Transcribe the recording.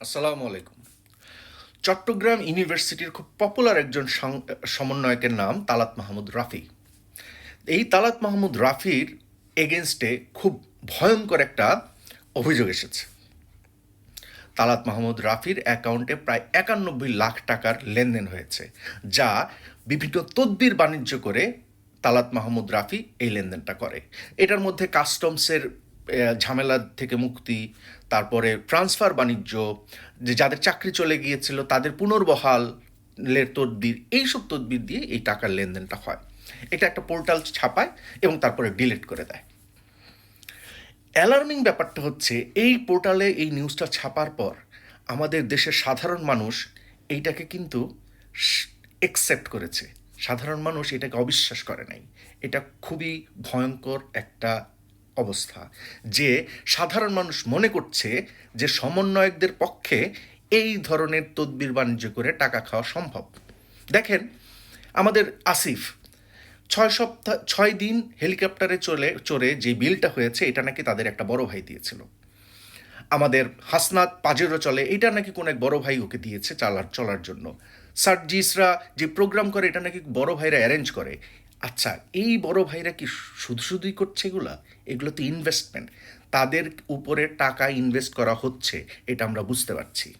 আসসালামু আলাইকুম। চট্টগ্রাম ইউনিভার্সিটির খুব পপুলার একজন সমন্বয়কের নাম তালাত মাহমুদ রাফি। এই তালাত মাহমুদ রাফির এগেনস্টে খুব ভয়ঙ্কর একটা অভিযোগ এসেছে। তালাত মাহমুদ রাফির অ্যাকাউন্টে প্রায় একানব্বই লাখ টাকার লেনদেন হয়েছে, যা বিভিন্ন তদ্বির বাণিজ্য করে তালাত মাহমুদ রাফি এই লেনদেনটা করে। এটার মধ্যে কাস্টমসের ঝামেলা থেকে মুক্তি, তারপরে ট্রান্সফার বাণিজ্য, যে যাদের চাকরি চলে গিয়েছিল, তাদের পুনর্বহালের তদবির, এইসব তদবির দিয়ে এই টাকার লেনদেনটা হয়। এটা একটা পোর্টাল ছাপায় এবং তারপরে ডিলিট করে দেয়। অ্যালার্মিং ব্যাপারটা হচ্ছে, এই পোর্টালে এই নিউজটা ছাপার পর আমাদের দেশের সাধারণ মানুষ এইটাকে কিন্তু একসেপ্ট করেছে। সাধারণ মানুষ এটাকে অবিশ্বাস করে নাই। এটা খুবই ভয়ঙ্কর একটা অবস্থা যে সাধারণ মানুষ মনে করছে যে সমন্বয়কদের পক্ষে এই ধরনের তদবির বাণিজ্য করে টাকা খাওয়া সম্ভব। দেখেন, আমাদের আসিফ ছয় সপ্তাহ, ছয় দিন হেলিকপ্টারে চলে, চড়ে যে বিলটা হয়েছে, এটা নাকি তাদের একটা বড় ভাই দিয়েছিল। আমাদের হাসনাত পাজেরও চলে, এটা নাকি কোনো এক বড় ভাই ওকে দিয়েছে চালার, চলার জন্য। সার্জিসরা যে প্রোগ্রাম করে, এটা নাকি বড় ভাইরা অ্যারেঞ্জ করে। আচ্ছা এই বড় ভাইরা কি শুধু শুধুই করছে এগুলো? এগুলো তো ইনভেস্টমেন্ট তাদের উপরে টাকা ইনভেস্ট করা হচ্ছে, এটা আমরা বুঝতে পারছি।